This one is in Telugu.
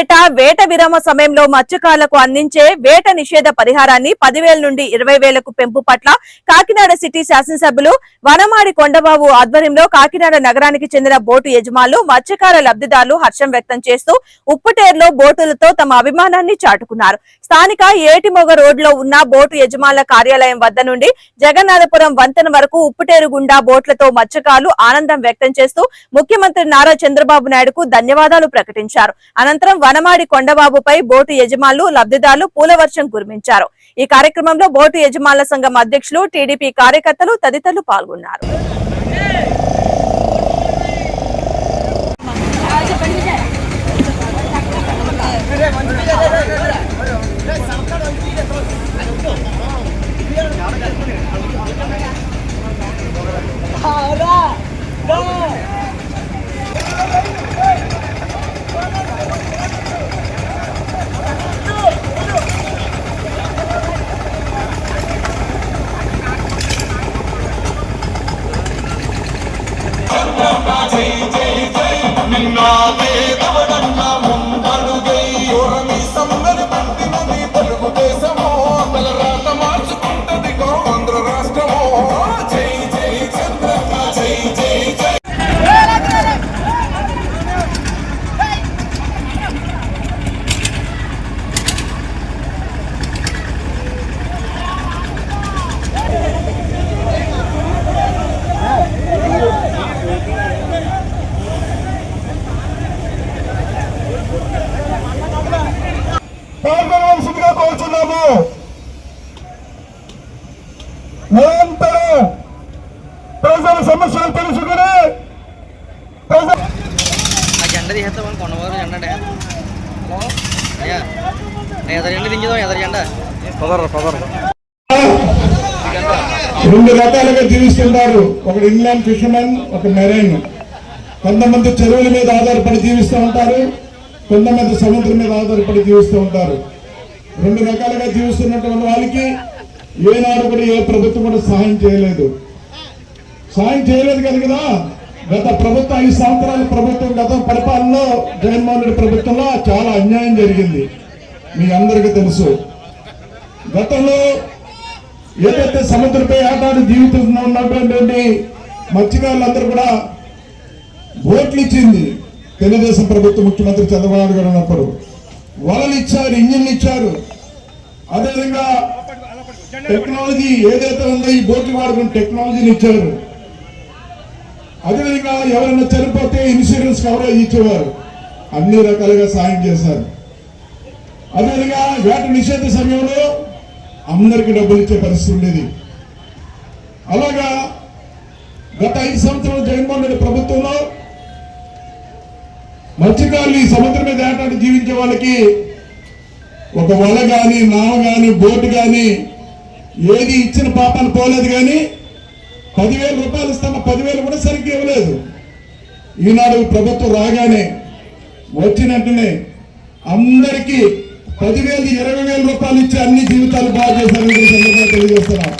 ఏటా వేట విరామ సమయంలో మత్స్యకారులకు అందించే వేట నిషేధ పరిహారాన్ని పదివేల నుండి ఇరవై వేలకు పెంపు పట్ల కాకినాడ సిటీ శాసనసభ్యులు వనమాడి కొండబాబు ఆధ్వర్యంలో కాకినాడ నగరానికి చెందిన బోటు యజమానులు మత్స్యకార లబ్ధిదారులు హర్షం వ్యక్తం చేస్తూ ఉప్పుటేరులో బోటులతో తమ అభిమానాన్ని చాటుకున్నారు. స్థానిక ఏటిమొగ రోడ్లో ఉన్న బోటు యజమానుల కార్యాలయం వద్ద నుండి జగన్నాథపురం వంతెన వరకు ఉప్పుటేరు గుండా బోట్లతో మత్స్యకారులు ఆనందం వ్యక్తం చేస్తూ ముఖ్యమంత్రి నారా చంద్రబాబు నాయుడుకు ధన్యవాదాలు ప్రకటించారు. అనంతరం వనమాడి కొండబాబుపై బోటు యజమానులు లబ్ధిదారులు పూలవర్షం కురిపించారు. ఈ కార్యక్రమంలో బోటు యజమానుల సంఘం అధ్యక్షులు టీడీపీ కార్యకర్తలు తదితరులు పాల్గొన్నారు. నిన్నాదే పాల్గొనవలసిందిగా కోరుచున్నాము. నిరంతరం ప్రజల సమస్యలు తెలుసుకుని ప్రజల ఆ జెండా తీసేస్తామని కొండవారు జెండా అంటే. హలో? అయ్యా ఎదరు జెండా దించుదాం? ఎదరు జెండా రెండు రకాలుగా జీవిస్తుంటారు. ఒకడు ఇన్లాండ్ ఫిషర్మెన్ ఒక మెరైన్. కొంతమంది చెరువుల మీద ఆధారపడి జీవిస్తూ ఉంటారు. కొంతమంది సముద్రం మీద ఆధారపడి జీవిస్తూ ఉంటారు. రెండు రకాలుగా జీవిస్తున్నటువంటి వాళ్ళకి ఏనాడు కూడా ఏ ప్రభుత్వం కూడా సహాయం చేయలేదు. సాయం చేయలేదు కదా కదా? గత ప్రభుత్వం ఐదు సంవత్సరాల ప్రభుత్వం గత పరిపాలనలో జగన్మోహన్ రెడ్డి ప్రభుత్వంలో చాలా అన్యాయం జరిగింది. మీ అందరికీ తెలుసు. గతంలో ఏదైతే సముద్రపై ఆటాడు జీవితంలో ఉన్నటువంటి మత్స్యకారులందరూ కూడా ఓట్లు ఇచ్చింది తెలుగుదేశం ప్రభుత్వం ముఖ్యమంత్రి చంద్రబాబు గారు ఉన్నప్పుడు వలలు ఇచ్చారు ఇంజిన్లు ఇచ్చారు అదేవిధంగా టెక్నాలజీ ఏదైతే ఉందో ఈ బోట్లు వాడుకున్న టెక్నాలజీని ఇచ్చారు. అదేవిధంగా ఎవరైనా చనిపోతే ఇన్సూరెన్స్ కవరేజ్ ఇచ్చేవారు. అన్ని రకాలుగా సాయం చేశారు. అదేవిధంగా వేట నిషేధ సమయంలో అందరికీ డబ్బులు ఇచ్చే పరిస్థితి ఉండేది. అలాగా గత ఐదు సంవత్సరాలు జగన్మోహన్ రెడ్డి ప్రభుత్వంలో మత్స్యకారులు ఈ సముద్రం మీద ఏటాటి జీవించే వాళ్ళకి ఒక వల గాని నావ గాని బోటు గాని ఏది ఇచ్చిన పాపాన్ని పోలేదు కానీ పదివేల రూపాయలు ఇస్తామ పదివేలు కూడా సరిగ్గా ఇవ్వలేదు. ఈనాడు ప్రభుత్వం రాగానే వచ్చినట్టునే అందరికీ పదివేలు ఇరవై వేల రూపాయలు ఇచ్చి అన్ని జీవితాలు బాగు చేశారని సందర్భంగా తెలియజేస్తున్నాం